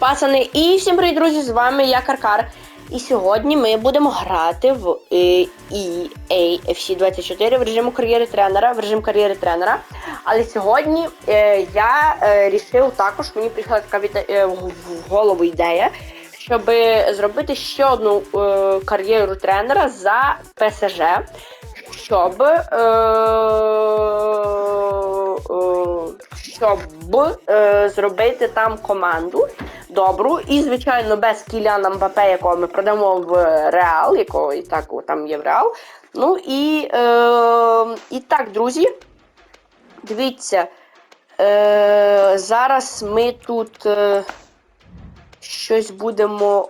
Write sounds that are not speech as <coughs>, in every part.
Пацани, і всім привіт, друзі! З вами я Каркар. І сьогодні ми будемо грати в EA FC 24 в режиму кар'єри тренера, в режим кар'єри тренера. Але сьогодні е, я е, рішив також, мені прийшла така від, е, в в голову ідея, щоб зробити ще одну е, кар'єру тренера за ПСЖ, щоб. Е, е, щоб е, зробити там команду добру. І, звичайно, без Кіляна Мбапе, якого ми продамо в Реал, якого і так там є в Реал. Ну і, е, і так, друзі, дивіться. Е, зараз ми тут е, щось будемо.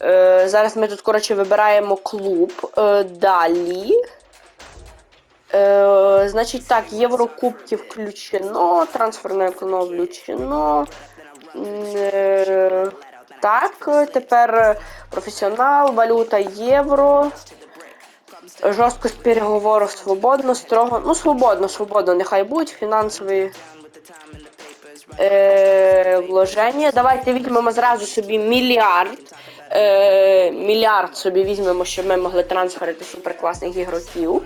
Е, е, зараз ми тут, коротше, вибираємо клуб. Е, далі. Е, значить так, Єврокубки включено, трансферне окно включено. Е, так, тепер професіонал, валюта євро. Жорсткость переговору свободно, строго. Ну, свободно, свободно, нехай будь фінансові е, вложення. Давайте візьмемо зразу собі мільярд. Е, мільярд собі візьмемо, щоб ми могли трансферити суперкласних ігроків.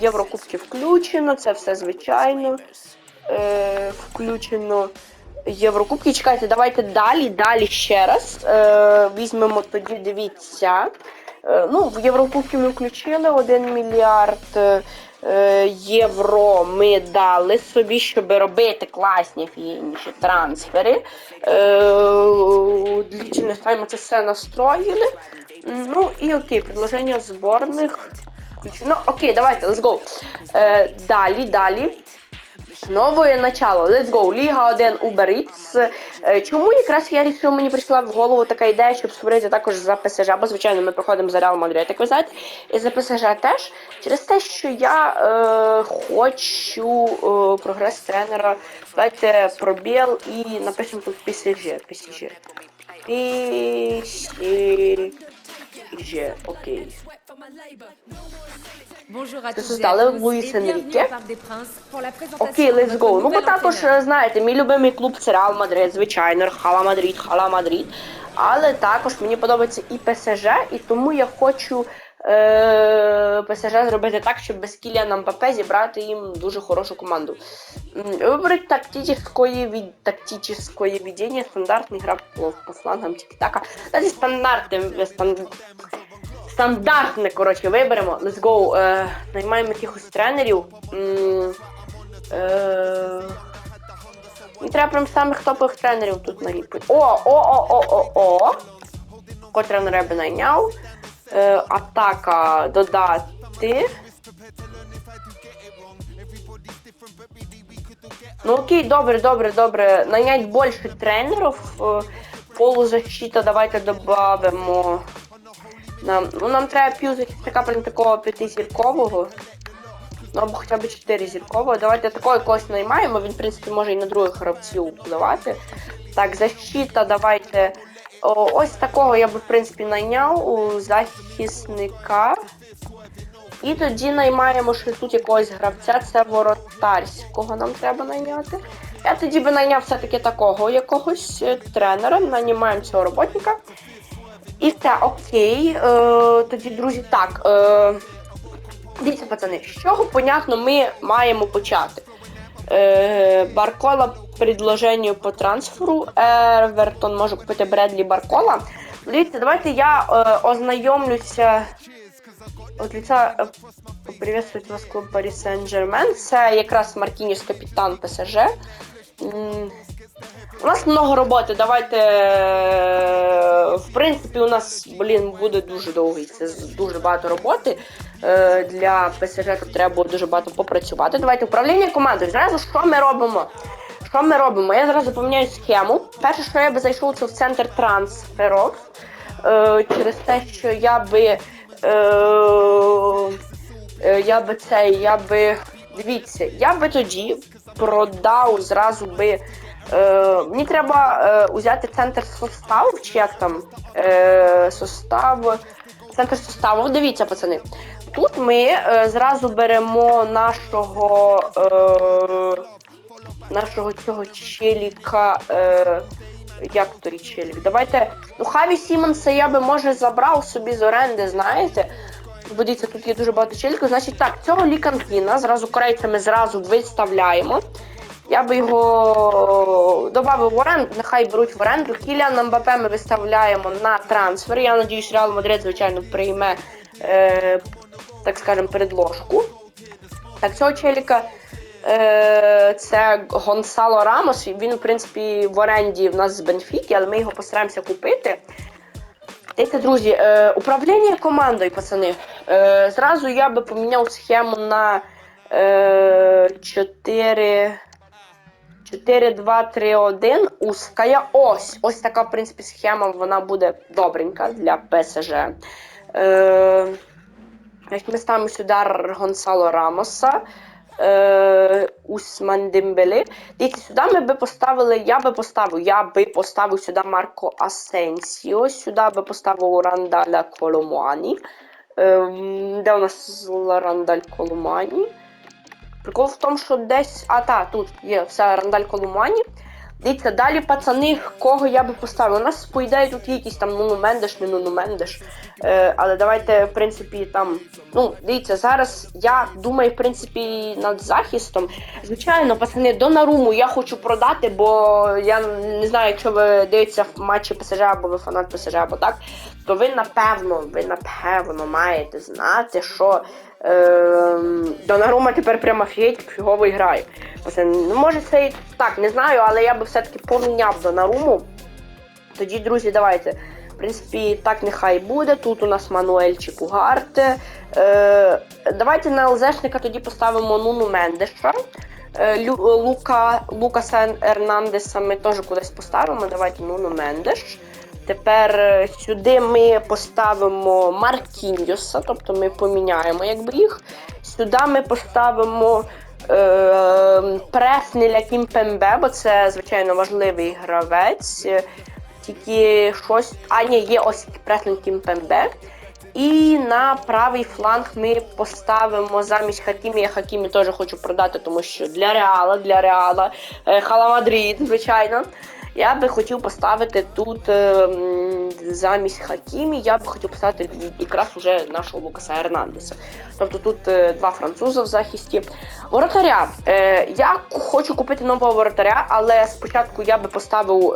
Єврокубки включено, це все звичайно. Е, включено. Єврокубки. Чекайте, давайте далі, далі ще раз. Е, візьмемо тоді, дивіться. Е, ну, в Єврокубки ми включили 1 мільярд е, євро. Ми дали собі, щоб робити класні фініші трансфери. Е, Длительне тайм це все настроїли. Ну і окей, предложення зборних. Ну, окей, давайте, let's go. Е, далі, далі. Нове начало. Let's go. Ліга 1 Uber Eats. Е, Чому якраз я рішив, мені прийшла в голову така ідея, щоб створити також за ПСЖ, бо звичайно ми проходимо за Реал Мадрид, як ви знаєте, і за ПСЖ теж через те, що я е, хочу е, прогрес тренера. Давайте пробіл і напишемо тут ПСЖ. ПСЖ. ПСЖ. Окей. Це tous Луїс Енріке. Окей, let's go. Ну, бо також, знаєте, мій любимий клуб це Реал Мадрид, звичайно, Хала Мадрид, Хала Мадрид. Але також мені подобається і ПСЖ, і тому я хочу е, ПСЖ зробити так, щоб без Кіліана Мбапе зібрати їм дуже хорошу команду. М, Вибрать тактичної від тактичної ведення, стандартний гра по, по флангам. Це стандартне стан, стандартне, коротше, виберемо. Let's go. Е, наймаємо якихось тренерів. М, Е, Мені треба прям самих топових тренерів тут наліпити. О, о, о, о, о, о. Ко тренера я би найняв. Е, атака додати. Ну окей, добре, добре, добре. Нанять більше тренерів. Е, полузащита давайте додамо. Нам, ну, нам треба п'юзати така прям такого п'ятизіркового. Ну, або хоча б 4 зіркового. Давайте такого якогось наймаємо, він, в принципі, може і на других гравців впливати. Так, защита, давайте. О, ось такого я би, в принципі, найняв у захисника. І тоді наймаємо ще тут якогось гравця, це воротарського нам треба найняти. Я тоді би найняв все-таки такого якогось е, тренера, нанімаємо цього роботника. І все, окей. Е, тоді, друзі, так. Е, Дивіться, пацани, з чого, понятно, ми маємо почати. Е, Баркола предложенню по трансферу. Евертон може купити Бредлі Баркола. Дивіться, давайте я е, ознайомлюся. От лица е, вас клуб Paris Saint-Germain. Це якраз Мартініс капітан ПСЖ. У нас много роботи. Давайте. е, В принципі, у нас, блін, буде дуже довгий. Це дуже багато роботи. Е, Для ПСЖ треба буде дуже багато попрацювати. Давайте управління командою. Зразу що ми робимо? Що ми робимо? Я зразу поміняю схему. Перше, що я би зайшов, це в центр трансферів. Е, через те, що я би. Я би цей, я би. Дивіться, я би тоді продав зразу би. Е, мені треба е, взяти центр составу, чи як там е, состав. Центр составу. Дивіться, пацани. Тут ми е, зразу беремо нашого. Е, нашого цього челіка. Е, як той челік? Давайте. Ну, Хаві Сімонса я би може забрав собі з оренди, знаєте. Бо тут є дуже багато челіків. Значить так, цього ліканкіна зразу корейцями зразу виставляємо. Я би його додав в оренду, нехай беруть в оренду. Кіліан Мбапе ми виставляємо на трансфер. Я надіюсь, Реал Мадрид, звичайно, прийме, е, так скажемо, предложку. Так, цього челіка е, це Гонсало Рамос. Він, в принципі, в оренді в нас з Бенфіки, але ми його постараємося купити. Дивіться, друзі, е, управління командою, пацани. Е, зразу я би поміняв схему на е, 4. 4-2-3-1 узкая ось. Ось така, в принципі, схема, вона буде добренька для ПСЖ. Е, значить, ми ставимо сюди Гонсало Рамоса. Е, Усман Дембеле. Дивіться, сюди ми би поставили, я би поставив, я би поставив сюди Марко Асенсіо, сюди би поставив Рандаля Коломуані. Ем, де у нас Рандаль Коломані? Прикол в тому, що десь. А, та, тут є все Рандаль Колумані. Дивіться, далі пацани, кого я би поставив. У нас, по ідеї, тут є якісь там Нуну Мендеш, не Нуну Мендеш. Е, але давайте, в принципі, там. Ну, дивіться, зараз я думаю, в принципі, над захистом. Звичайно, пацани, до Наруму я хочу продати, бо я не знаю, якщо ви дивитеся в матчі ПСЖ або ви фанат ПСЖ або так, то ви напевно, ви напевно маєте знати, що Донарума тепер прямо офігеть фігово грає. Ну, може це і так, не знаю, але я би все-таки поміняв Донаруму. Тоді, друзі, давайте. В принципі, так нехай буде. Тут у нас Мануель Чіпугарте. Е, давайте на ЛЗшника тоді поставимо Нуну Мендеша. Е, Лука, Лукаса Ернандеса ми теж кудись поставимо. Давайте Нуну Мендеш. Тепер е, сюди ми поставимо Маркіньоса, тобто ми поміняємо якби їх. Сюди ми поставимо е, Преснеля Кімпембе, бо це, звичайно, важливий гравець. Е, Тільки щось. А, ні, є ось Преснель Кімпембе. І на правий фланг ми поставимо замість Хакімі. Я Хакімі теж хочу продати, тому що для Реала, для Реала, е, Хала Мадрид, звичайно. Я би хотів поставити тут е, замість Хакімі, я би хотів поставити якраз уже нашого Лукаса Ернандеса. Тобто тут е, два француза в захисті. Воротаря. Е, я хочу купити нового воротаря, але спочатку я би поставив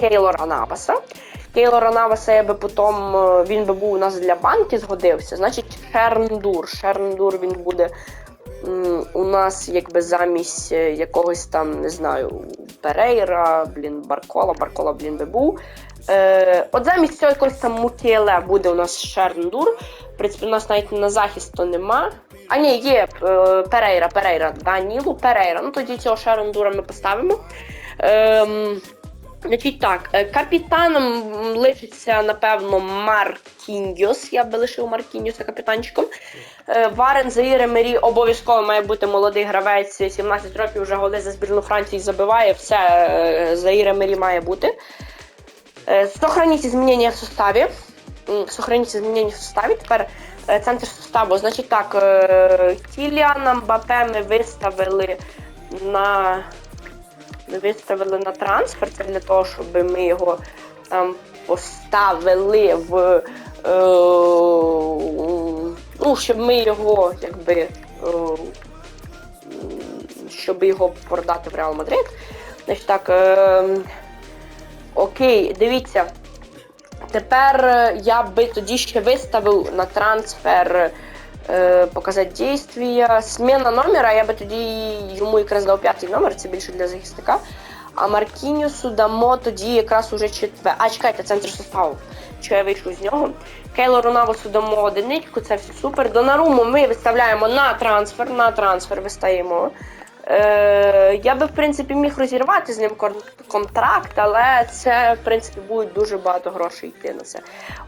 Кейлора Наваса. Кейлора Наваса я би потім, він би був у нас для банки згодився. Значить, Шерндур. Шерндур він буде у нас якби замість е, якогось там, не знаю, Перейра, блін, Баркола, Баркола, блін, би був. Е, от замість цього якогось там Мукіеле буде у нас Шерндур. В принципі, у нас навіть на захист то нема. А ні, є е, Перейра, Перейра, Данілу, Перейра. Ну тоді цього Шерндура ми поставимо. Ем, Значить так, е, капітаном лишиться, напевно, Маркіньос. Я би лишив Маркіньоса капітанчиком. Е, Варен Заїре Мері обов'язково має бути молодий гравець, 17 років вже голи за збірну Франції забиває. Все, е, Заїре Мері має бути. Сохраніть змінення в составі. Сохраніть змінення в составі. Тепер центр составу. Значить так, Кіліана Мбапе ми виставили на. Виставили на трансфер, для того, щоб ми його там поставили в. Е, ну, щоб ми його, якби. Е, щоб його продати в Реал Мадрид. Значить так. Е, окей, дивіться. Тепер е, я би тоді ще виставив на трансфер показати дійствія. Сміна номера, я би тоді йому якраз дав п'ятий номер, це більше для захисника. А Маркінюсу дамо тоді якраз уже четвер. А, чекайте, центр составу. Чи я вийшов з нього. Кейлору Навосу дамо одиничку, це все супер. Донаруму ми виставляємо на трансфер, на трансфер вистаємо. Е, я би, в принципі, міг розірвати з ним контракт, але це, в принципі, буде дуже багато грошей йти на це.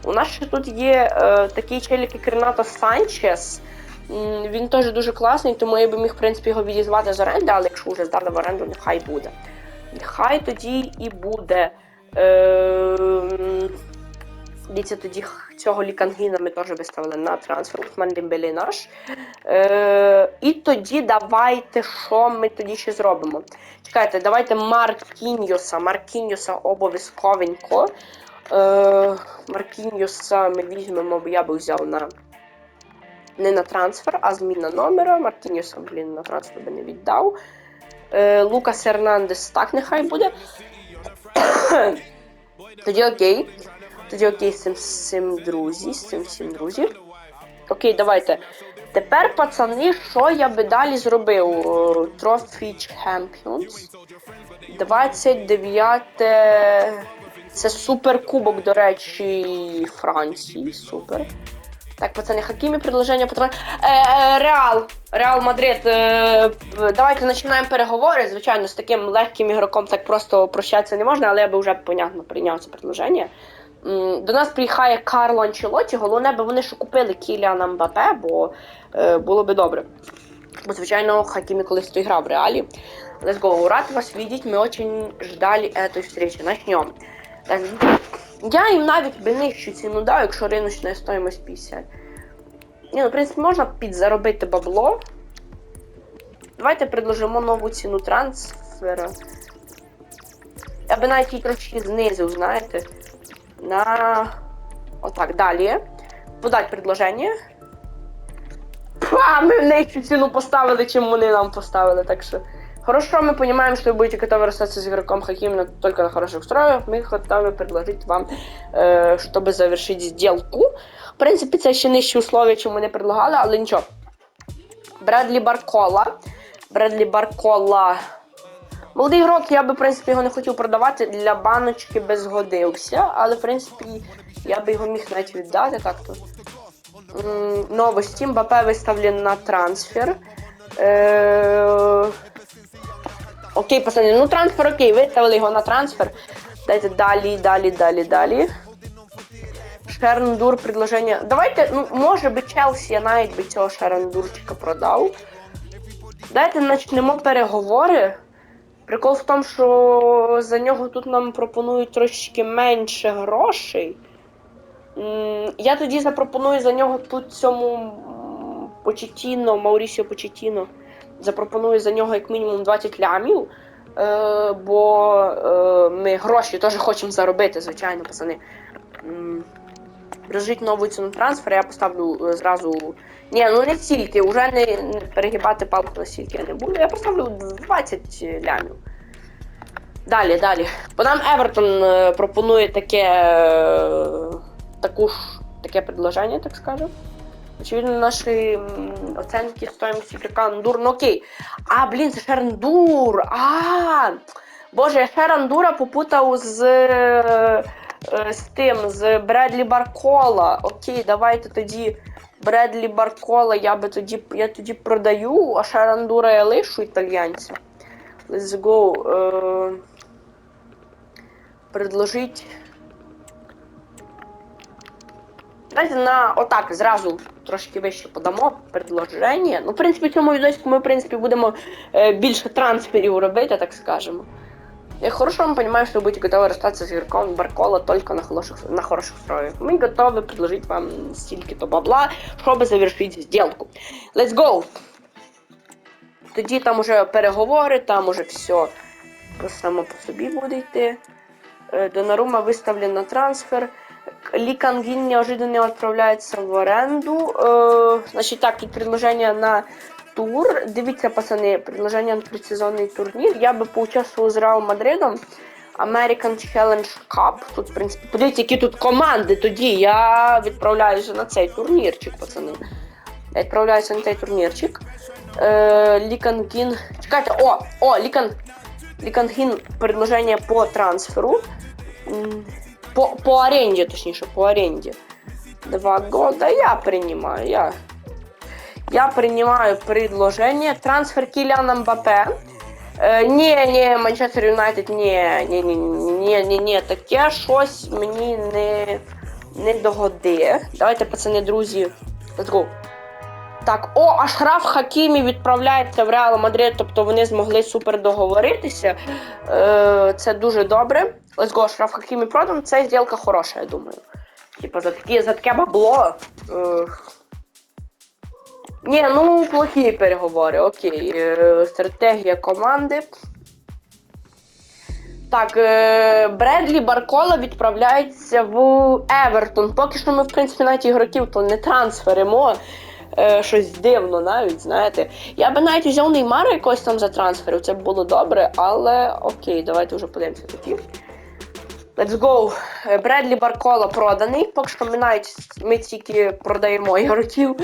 У нас ще тут є е, такий челік, як Ренато Санчес. Він теж дуже класний, тому я би міг, в принципі, його відізвати з оренди, але якщо вже здали в оренду, нехай буде. Нехай тоді і буде. Е, Дивіться, тоді цього лікангіна ми теж виставили на трансфер. Усман Дембеле наш. Е, і тоді давайте, що ми тоді ще зробимо? Чекайте, давайте Маркіньоса. Маркіньоса обов'язковенько. Е, Маркіньоса ми візьмемо, бо я би взяв на. Не на трансфер, а зміна номера. Маркіньоса, блін, на трансфер би не віддав. Е, Лукас Ернандес так нехай буде. <coughs> Тоді окей. Тоді окей, з цим, друзі, з цим всім друзі. Окей, давайте. Тепер, пацани, що я би далі зробив? Trophy Champions. 29. Це суперкубок, до речі, Франції. Супер. Так, пацани, Хакімі предложення по е, е, Реал. Реал Мадрид. Е, давайте починаємо переговори. Звичайно, з таким легким ігроком так просто прощатися не можна, але я би вже понятно прийняв це предложення. До нас приїхає Карло Анчелоті. Головне би вони що купили Кіліана Мбапе, бо е, було би добре. Бо, звичайно, Хакімі колись то грав в реалі. Let's go. Рад вас видеть. Мы очень ждали этой встречи. Начнем. Я їм навіть би нижчу ціну дав, якщо риночна стоїмость 50. Ні, ну, в принципі, можна підзаробити бабло. Давайте предложимо нову ціну трансфера. Я би навіть її трошки знизив, знаєте На. Отак, далі. Подать предложення. А, ми в нижчу ціну поставили, чим вони нам поставили, так що. Хорошо, мы понимаем, что вы будете готовы расстаться с игроком Хаким но только на хороших условиях. Мы готовы предложить вам, э, чтобы завершить сделку. В принципі, це ще нижчі условия, чим вони предлагали, але нічого. Бредлі Баркола. Бредлі Баркола. Молодий ігрок, я би, в принципі, його не хотів продавати, для баночки би згодився, але, в принципі, я би його міг навіть віддати так-то. М, Новості. Мбапе виставлен на трансфер. Е, Окей, пацани, ну трансфер окей, виставили його на трансфер. Дайте далі, далі, далі, далі. Шерндур предложення. Давайте, ну, може би Челсі, я навіть би цього Шерендурчика продав. Дайте почнемо переговори. Прикол в тому, що за нього тут нам пропонують трошечки менше грошей. Я тоді запропоную за нього тут цьому Почетіно, Маурісіо Почетіно. Запропоную за нього як мінімум 20 лямів. Е, бо е, ми гроші теж хочемо заробити, звичайно, пацани. М, Прижить нову ціну трансфера, я поставлю е, зразу. Ні, ну не стільки, вже не, не перегибати палку настільки я не буду. Я поставлю 20 лямів. Далі, далі. Бо нам Евертон е, пропонує таке. е, таку ж, таке предложення, так скажемо. Очевидно, наші оценки стоїмості ігрока ну окей. А, блін, це Шерндур. А, Боже, я Шерандура попутав з, з тим, з Бредлі Баркола. Окей, давайте тоді Бредлі Баркола я би тоді, я тоді продаю, а Шерандура я лишу італьянця. Let's go. Е, предложить. Давайте на отак зразу трошки вище подамо предложення. Ну, в принципі, в цьому відосику ми, в принципі, будемо е, більше трансферів робити, так скажемо. Я хорошо мы понимаем, что вы будете готовы расстаться с игроком Баркола только на хороших, на хороших условиях. Мы готовы предложить вам стільки-то бабла, щоб завершити сделку. Let's go! Тоді там уже переговори, там уже все само по собі буде йти. Е, Донарума виставлен на трансфер. Ли Кангин неожиданно отправляется в аренду. Э, значит, так, тут предложение на тур. Дивіться, пацани, предложение на предсезонний турнір. Я би поучаствував з Реал Мадридом. American Challenge Cup. Тут, в принципі, подивіться, які тут команди тоді. Я відправляюся на цей турнірчик, пацани. Я відправляюся на цей турнірчик. Е, Лікангін. Чекайте, о! О, Лікан. Лікангін предложение по трансферу. По, по аренде, точнее, по аренде. Два года я принимаю, я. Я принимаю предложение. Трансфер Килиана Мбаппе. Е, ні, ні, Манчестер Юнайтед, ні, ні, ні, ні, таке щось мені не, не догоди. Давайте, пацани, друзі. Let's go. Так, о, Ашраф Хакімі відправляється в Реал Мадрид, тобто вони змогли супер договоритися. Е, це дуже добре. Let's go, Ашраф Хакімі продан. Це зділка хороша, я думаю. Типа за такі, за таке бабло. Е, ні, ну плохі переговори, окей. Е, стратегія команди. Так, е, Бредлі Баркола відправляється в Евертон. Поки що ми, в принципі, навіть ігроків то не трансферимо. Е, щось дивно навіть, знаєте. Я би навіть взяв Неймара якось там за трансферів, це б було добре, але окей, давайте вже подивимося тоді. Let's go. Бредлі Баркола проданий. Поки що ми навіть ми тільки продаємо ігроків.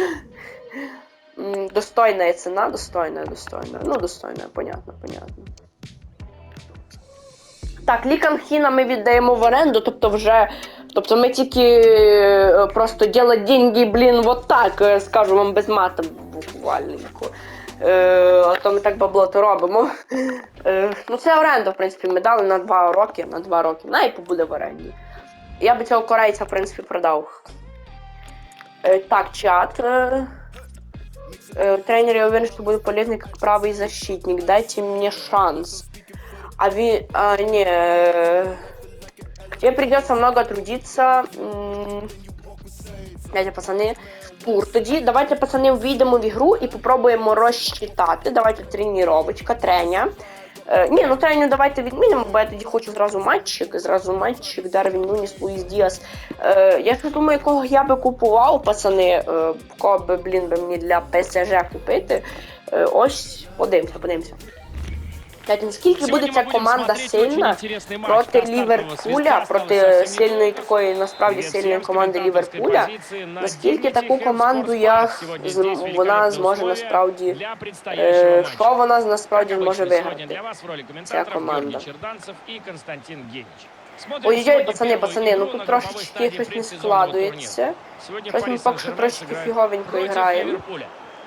М, Достойна ціна, достойна, достойна. Ну, достойна, понятно, понятно. Так, Лікан Хіна ми віддаємо в оренду, тобто вже. Тобто ми тільки е, просто ділать деньги, блін, вот так, е, скажу вам без мата буквальненько. Е, а то ми так бабло то робимо. Е, ну це оренда, в принципі, ми дали на 2 роки, на 2 роки. На побуде в оренді. Я би цього корейця, в принципі, продав. Е, так, чат. Е, тренер, я уверен, что буду полезный как правый защитник. Дайте мне шанс. А ви... А, не... э, Тебе придется много трудиться. М, Дайте, пацани. Тур. Тоді давайте, пацани, війдемо в ігру і попробуємо розчитати. Давайте тренувачка, треня. Е, ні, ну треню давайте відмінимо, бо я тоді хочу зразу матчик, зразу матчик, Дарвін Нуніс, Луїс Діас. Е, я ж думаю, кого я би купував, пацани, е, кого би, блін, би мені для ПСЖ купити. Е, ось, подивимося, подивимося. Знаєте, наскільки буде ця команда сильна проти Ліверпуля, проти сильної такої, насправді сильної команди Ліверпуля. Наскільки таку команду я вона зможе насправді е, що вона насправді зможе виграти. комментаторов команда. Георгий Черданцев и Константин Генич. Смотрим Ой-ой, пацани, пацани, ну тут трошечки щось не складується. Щось ми поки що трошечки фіговенько граємо.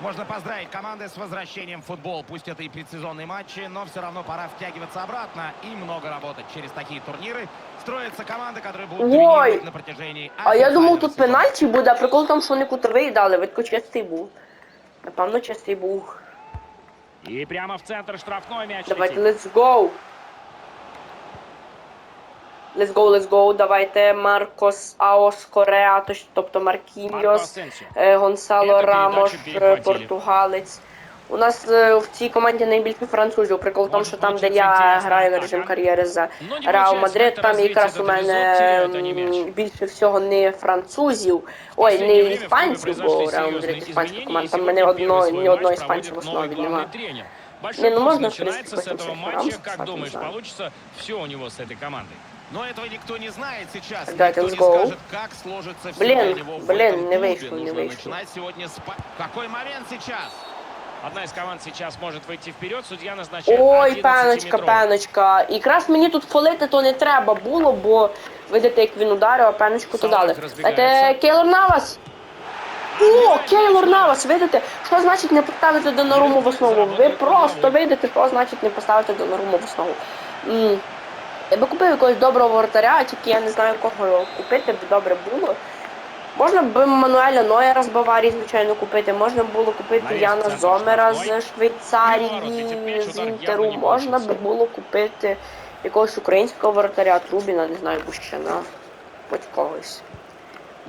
Ливерпуля. Можно поздравить команды с возвращением в футбол. Пусть это и предсезонные матчи, но все равно пора втягиваться обратно и много работать. Через такие турниры строятся команды, которые будут Ой, доминировать на протяжении А я думав, официального тут сезона. пенальті буде, а прикол в тому, що вони кутовий дали, видко чистий був. Напевно, чистий був. И прямо в центр штрафной мяч Давайте, летит. let's go. Let's go, let's go. Давайте Маркос Аос Кореа, точ- тобто Марко Маркіньос, Асенсіо. е, Гонсало Эту Рамош, передачу е, перехватили. португалець. У нас е, в цій команді найбільше французів. Прикол в тому, Може що там, де получиться я інтересна граю на атака. режим кар'єри за Ну, не Реал получается Мадрид, как-то там развить якраз у этот мене эпизод, теряют они мяч. м, більше всього не французів, ой, последнее не время в клубе іспанців, бо произошли Реал серьезные Мадрид іспанська изменения, команда. и Там сегодня мене одно, первый свой ні одного матч іспанця в проводит основі новый нема. главный тренер. Большой Не, ну курс можно, в начинается принципе, с этого потом матча. шифрам Как сказать, думаешь, не знаю. получится все у него с этой командой? Но этого никто не знает сейчас. Так, никто let's не go. скажет, как сложится все Блин, для него в блин, этом не клубе. вышло, не Нужно вышло. начинать сегодня с... па- Какой момент сейчас? Одна из команд сейчас может выйти вперед. Судья назначает Ой, 11 пеночка, пеночка. І якраз мені тут фолити то не треба було, бо видите, як він ударив, а пеночку то Салах дали. розбігається. Це Кейлор Навас. О, Кейлор Навас, видите? Що значить не поставити Доноруму в основу? Ви просто видите, що значить не поставити Доноруму в основу. М. я би купив якогось доброго воротаря, тільки я не знаю кого купити, б добре було. Можна б Мануеля Нойера з Баварії, звичайно, купити. Можна було купити Яна Зомера з Швейцарії, з Інтеру. Можна б було купити якогось українського воротаря, Трубіна, не знаю, Бущана, хоч когось.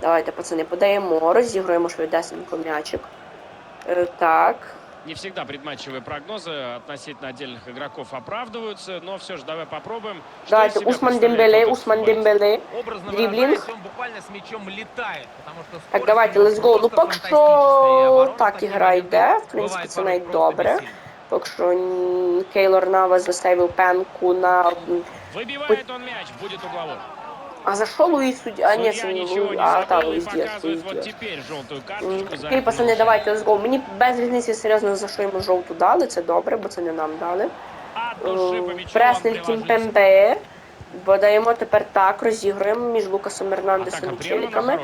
Давайте, пацани, подаємо, розігруємо швидесенько м'ячик. Е, так Не всегда предматчевые прогнозы относительно отдельных игроков оправдываются, но все же давай попробуем. Что Давайте, из себя Усман представляет Дембеле, этот Усман футболист? Дембеле. Образно Дриблинг. выражаясь, он буквально с мячом летает, потому что Так, скорость давайте, у него let's go. Ну, просто поки фантастическая, и що оборона так такие ігра моменты йде. В принципі, бывает це порой навіть просто добре. бессильны. Поки що м, Кейлор Навас заставив пенку на. м, Выбивает он мяч, будет угловой. А за що Луїс суддя? А, це Судья ничего Луїс. не А, и Луїс Діас, показывает Луїс вот теперь желтую карточку Окей, пацани, давайте let's go. Мені без різниці серйозно за що йому жовту дали, це добре, бо це не нам дали. Е, мячу он Преснень Тім. Пембе. Бо даємо тепер так, розігруємо між Лукасом Ернандесом і Челіками.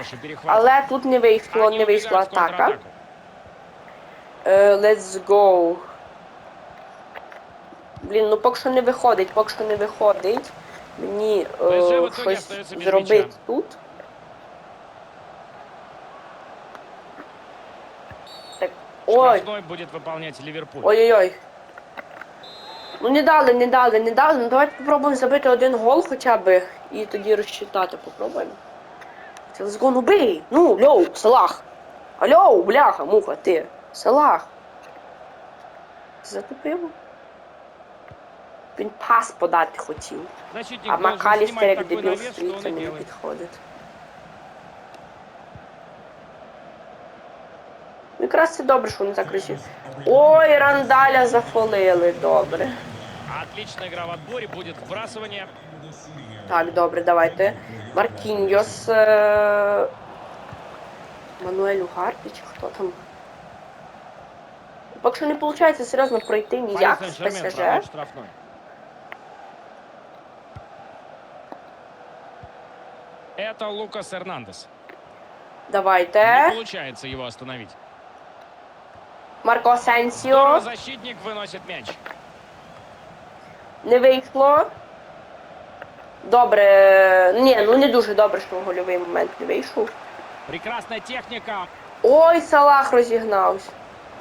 Але тут не вийшло, не вийшла атака. Е, Let's go. Блін, ну поки що не виходить, поки що не виходить. Мені е, щось зробити тут. Так. Ой, ой-ой-ой. Ну не дали, не дали, не дали. Ну давайте попробуємо забити один гол хоча б і тоді розчитати. Попробуємо. Let's go, ну бий! Ну, льоу, Салах! Алло, бляха, муха, ти! Салах! Затупив? Він пас подати хотів. А Макалістер як дебіл и не підходить. Ну, Якраз це добре, що вони так росі. Ой, Рандаля зафолили, добре. Отличная игра в отборе, будет вбрасывание. Так, добре, давайте. Маркіньос. Е... Мануель Угарті, чи хто там? Поки що не виходить серйозно пройти ніяк з ПСЖ. штрафной. Это Лукас Эрнандес. Не Давайте. получается его остановить. Марко Здорово, Асенсіо. защитник выносит мяч. Не вийшло. Добре. Ні, ну не дуже добре, що гольовий момент не вийшов. Прекрасная техника. Ой, Салах розігнався.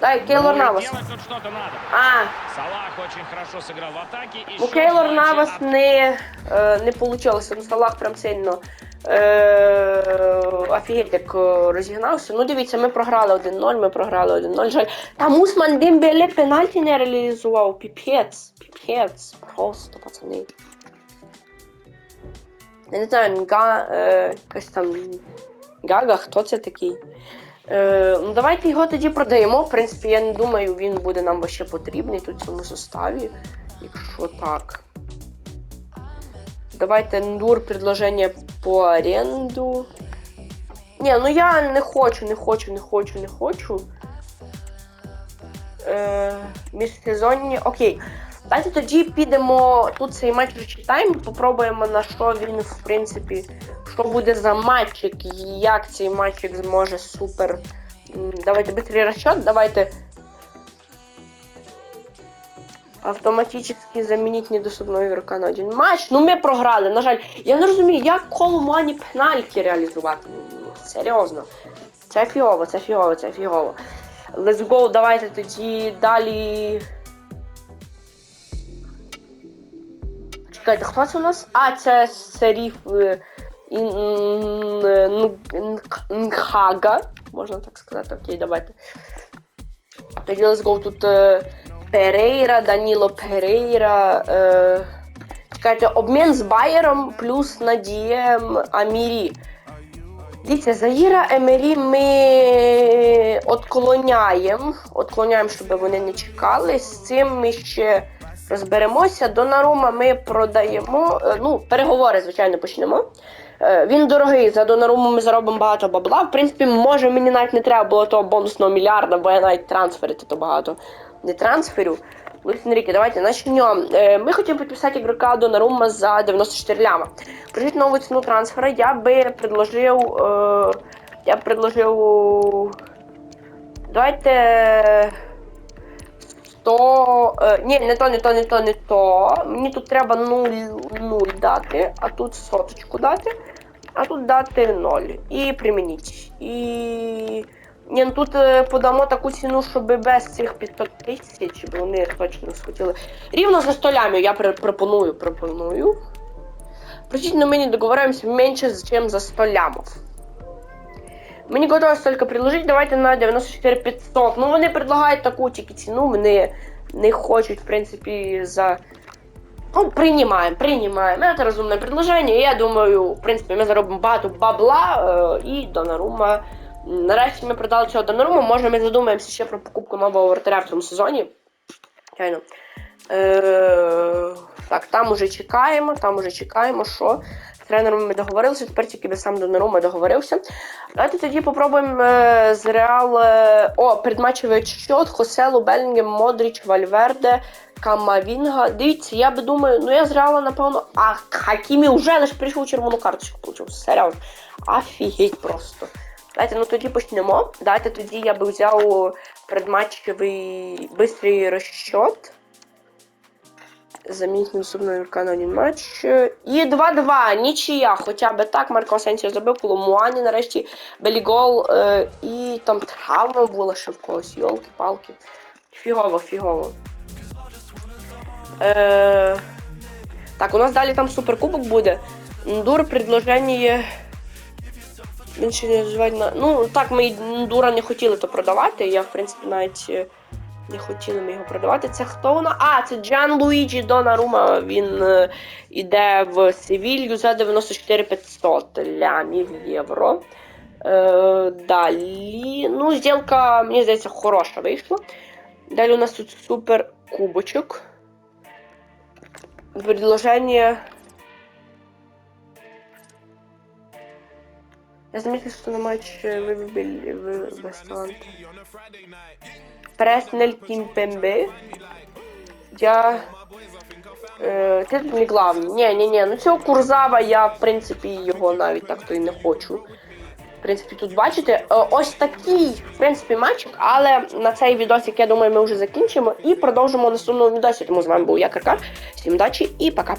Дай Кейлор Ну и Навас. Делать тут что-то надо. А, Салах очень хорошо сыграл в атаке. И у счет Кейлор в матче Навас от- не, е, не вийшло. Ну, Салах прям сильно е, офігеть як розігнався. Ну дивіться, ми програли 1-0, ми програли 1-0. Жаль. Там Усман Дембеле пенальті не реалізував. Піпець, піпець. Просто, пацани. Я не знаю, Нга, е, якась там Гага, хто це такий? Е, ну давайте його тоді продаємо. В принципі, я не думаю, він буде нам ще потрібний тут в цьому составі. Якщо так. Давайте Ндур предложення по оренду. Ні, ну я не хочу, не хочу, не хочу, не хочу. Е, міжсезонні. Окей. Давайте тоді підемо. Тут цей матч вже читаємо, попробуємо на що він, в принципі, що буде за матчик, як цей матчик зможе супер. Давайте быстрый расчет, давайте автоматически заменить недоступного игрока на один матч. Ну, ми програли, на жаль. Я не розумію, як коломані пенальті реалізувати. Ну, Серйозно. Це фігово, це фігово, це фігово. Let's go, давайте тоді далі. Чекайте, хто це у нас? А, це Серіф е, Нхага. Можна так сказати, окей, давайте. Тоді let's go тут е, Перейра, Даніло Перейра. Е, чекайте, обмін з Байером плюс Надієм Амірі. Дивіться, Заїра Емері ми отклоняємо. Отклоняємо, щоб вони не чекали. З цим ми ще розберемося. Донарума ми продаємо. Е, Ну, переговори, звичайно, почнемо. Е, Він дорогий, за Донаруму ми заробимо багато бабла. В принципі, може мені навіть не треба було того бонусного мільярда, бо я навіть трансферити то багато не трансферю. Енріке, давайте начнем. Е, Ми хотим підписати ігрока Донарума за 94 ляма. Прожить нову ціну трансфера, я би предложив. Е, я б предложив. Давайте. 100. Е, ні, не то, не то, не то, не то. Мені тут треба 0, 0 дати, а тут соточку дати, а тут дати 0. І примініть. І. Ні, ну тут е, подамо таку ціну, щоб без цих 500 тисяч, бо вони точно схотіли. Рівно за 100 лямів я пр- пропоную, пропоную. Причем мы не договариваемся меньше, чем за 100 лямов. Ми не готові стільки предложити, давайте на 94 500. Ну вони предлагають таку тільки ціну, вони не хочуть, в принципі, за. Ну, приймаємо, приймаємо. Це розумне предложення. Я думаю, в принципі, ми заробимо багато бабла е, і Донарума. Нарешті ми продали цього Донарума. Може, ми задумаємося ще про покупку нового вратаря в цьому сезоні. Чайно. Е, так, там уже чекаємо, там уже чекаємо, що з тренером ми договорилися, тепер тільки сам Донарума договорився. Давайте тоді попробуємо е, з Реал. Е, о, предматчевий счет, Хоселу, Белінгем, Модріч, Вальверде, Камавінга. Дивіться, я би думаю, ну я з Реала, напевно. А Хакімі вже лише прийшов червону карточку получив. Серйозно. Офігеть просто. Давайте ну тоді почнемо. Давайте тоді я би взяв предматчевий бистрий розчет. Замінить ігрока на матч. І 2-2. Нічия. Хоча б так. Марко Асенсіо забив Коломуані нарешті. Белігол. Е, і там травма була ще в когось. Йолки-палки. Фігово, фігово. Е, так, у нас далі там суперкубок буде. Ндур предложення. Звать на. Ну, так, ми дура не хотіли то продавати. Я, в принципі, навіть е, не хотіли ми його продавати. Це хто вона? А, це Джан Луїджі Донарума. Він е, іде в Севілью за 94 500 лямів євро. Е, далі. Ну, зділка, мені здається, хороша вийшла. Далі у нас тут супер кубочок. Предложение. Я заметил, что на матч э, вы выбили вы без таланта. Преснель Кімпембе. Я. Е, ти тут не главний. Ні, ні, ні. Ну цього Курзава я, в принципі, його навіть так то і не хочу. В принципі, тут бачите, е, ось такий, в принципі, матчик, але на цей відосик, я думаю, ми вже закінчимо і продовжимо в наступному відосі. Тому з вами був я, Каркар. Всім удачі і пока.